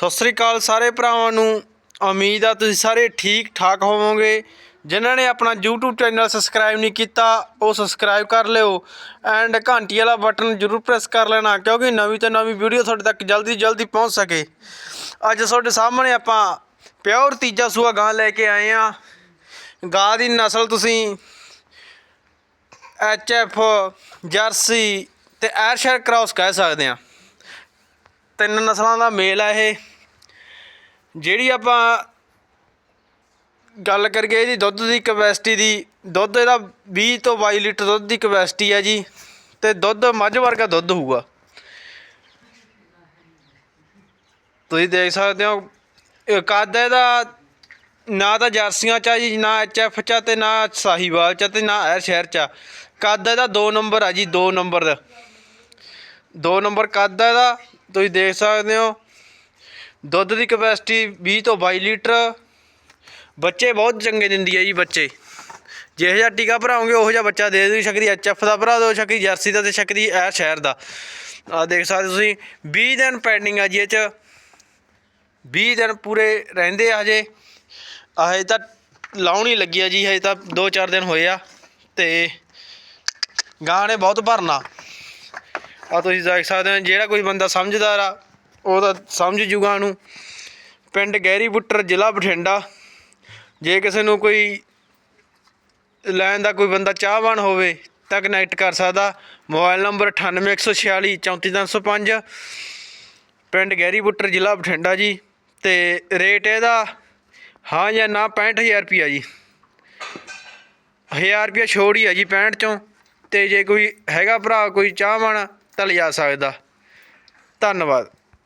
ਸਤਿ ਸ੍ਰੀ ਅਕਾਲ ਸਾਰੇ ਭਰਾਵਾਂ ਨੂੰ। ਉਮੀਦ ਆ ਤੁਸੀਂ ਸਾਰੇ ਠੀਕ ਠਾਕ ਹੋਵੋਗੇ। ਜਿਨ੍ਹਾਂ ਨੇ ਆਪਣਾ YouTube ਚੈਨਲ ਸਬਸਕ੍ਰਾਈਬ ਨਹੀਂ ਕੀਤਾ, ਉਹ ਸਬਸਕ੍ਰਾਈਬ ਕਰ ਲਿਓ। ਐਂਡ ਘੰਟੀ ਵਾਲਾ ਬਟਨ ਜ਼ਰੂਰ ਪ੍ਰੈਸ ਕਰ ਲੈਣਾ, ਕਿਉਂਕਿ ਨਵੀਂ ਤੋਂ ਨਵੀਂ ਵੀਡੀਓ ਤੁਹਾਡੇ ਤੱਕ ਜਲਦੀ ਜਲਦੀ ਪਹੁੰਚ ਸਕੇ। ਅੱਜ ਤੁਹਾਡੇ ਸਾਹਮਣੇ ਆਪਾਂ ਪਿਓਰ ਤੀਜਾ ਸੂਆ ਗਾਂ ਲੈ ਕੇ ਆਏ ਆ ਗਾਂ ਦੀ ਨਸਲ ਤੁਸੀਂ ਐਚ ਐਫ ਜਰਸੀ ਤੇ ਐਰਸ਼ਰ ਕ੍ਰਾਸ ਕਹਿ ਸਕਦੇ ਆ ਤਿੰਨ ਨਸਲਾਂ ਦਾ ਮੇਲ ਆ ਇਹ। ਜਿਹੜੀ ਆਪਾਂ ਗੱਲ ਕਰੀਏ ਇਹਦੀ ਦੁੱਧ ਦੀ ਕਪੈਸਿਟੀ ਦੀ, ਦੁੱਧ ਇਹਦਾ 20 ਤੋਂ 22 ਲੀਟਰ ਦੁੱਧ ਦੀ ਕਪੈਸਿਟੀ ਹੈ ਜੀ, ਤੇ ਦੁੱਧ ਮੱਝ ਵਰਗਾ ਦੁੱਧ ਹੋਊਗਾ ਤੁਸੀਂ ਦੇਖ ਸਕਦੇ ਹੋ, ਇਹ ਕੱਦ ਇਹਦਾ, ਨਾ ਤਾਂ ਜਰਸੀਆਂ ਚ ਆ ਜੀ, ਨਾ ਐਚਐਫ ਚ ਆ ਤੇ ਨਾ ਸਾਹੀਵਾਲ ਚ ਆ ਤੇ ਨਾ ਐਰ ਸ਼ਹਿਰ ਚ ਆ। ਕੱਦ ਇਹਦਾ 2 ਨੰਬਰ ਆ ਜੀ 2 ਨੰਬਰ ਦਾ 2 ਨੰਬਰ ਕੱਦ ਇਹਦਾ, ਤੁਸੀਂ ਦੇਖ ਸਕਦੇ ਹੋ ਦੁੱਧ ਦੀ ਕਪੈਸਿਟੀ 20 ਤੋਂ 22 ਲੀਟਰ। ਬੱਚੇ ਬਹੁਤ ਚੰਗੇ ਦਿੰਦੀ ਹੈ ਜੀ ਬੱਚੇ। ਜਿਹੋ ਜਿਹਾ ਟੀਕਾ ਭਰਾਓਗੇ, ਉਹੋ ਜਿਹਾ ਬੱਚਾ ਦੇ ਦੇ ਸਕਦੀ ਐਚਐਫ ਦਾ ਭਰਾ ਦਿਓ ਸਕਦੀ ਜਰਸੀ ਦਾ ਤੇ ਸਕਦੀ ਐ ਸ਼ਹਿਰ ਦਾ। ਆ ਦੇਖ ਸਕਦੇ ਤੁਸੀਂ 20 ਦਿਨ ਪੈਂਡਿੰਗ ਆ ਜੀ ਇਹ ਚ। 20 ਦਿਨ ਪੂਰੇ ਰਹਿੰਦੇ ਆ ਹਜੇ। ਹਜੇ ਤਾਂ ਲਾਉਣੀ ਲੱਗੀ ਆ ਜੀ, ਹਜੇ ਤਾਂ 2-4 ਦਿਨ ਹੋਏ ਆ। ਤੇ ਗਾਂ ਨੇ ਬਹੁਤ ਭਰਨਾ। ਆ ਤੁਸੀਂ ਦੇਖ ਸਕਦੇ ਹੋ, ਜਿਹੜਾ ਕੋਈ ਬੰਦਾ ਸਮਝਦਾਰ ਆ ਉਹ ਤਾਂ ਸਮਝ ਜੂਗਾ ਨੂੰ ਪਿੰਡ ਗਹਿਰੀ ਬੁੱਟਰ ਜ਼ਿਲ੍ਹਾ ਬਠਿੰਡਾ। ਜੇ ਕਿਸੇ ਨੂੰ ਕੋਈ ਲੈਣ ਦਾ ਕੋਈ ਬੰਦਾ ਚਾਹਵਾਨ ਹੋਵੇ, ਤਾਂ ਕਨੈਕਟ ਕਰ ਸਕਦਾ। ਮੋਬਾਈਲ ਨੰਬਰ 9816 34305 ਪਿੰਡ ਗਹਿਰੀ ਬੁੱਟਰ ਜ਼ਿਲ੍ਹਾ ਬਠਿੰਡਾ ਜੀ। ਤੇ ਰੇਟ ਇਹਦਾ ਹਾਂ ਜਾਂ ਨਾ 65000 ਰੁਪਿਆ ਜੀ। 1000 ਰੁਪਿਆ ਛੋੜ ਹੀ ਆ ਜੀ 65 ਚੋਂ। ਤੇ ਜੇ ਕੋਈ ਹੈਗਾ ਭਰਾ, ਕੋਈ ਚਾਹਵਾਨ, ਤਾਂ ਲਿਜਾ ਸਕਦਾ। ਧੰਨਵਾਦ।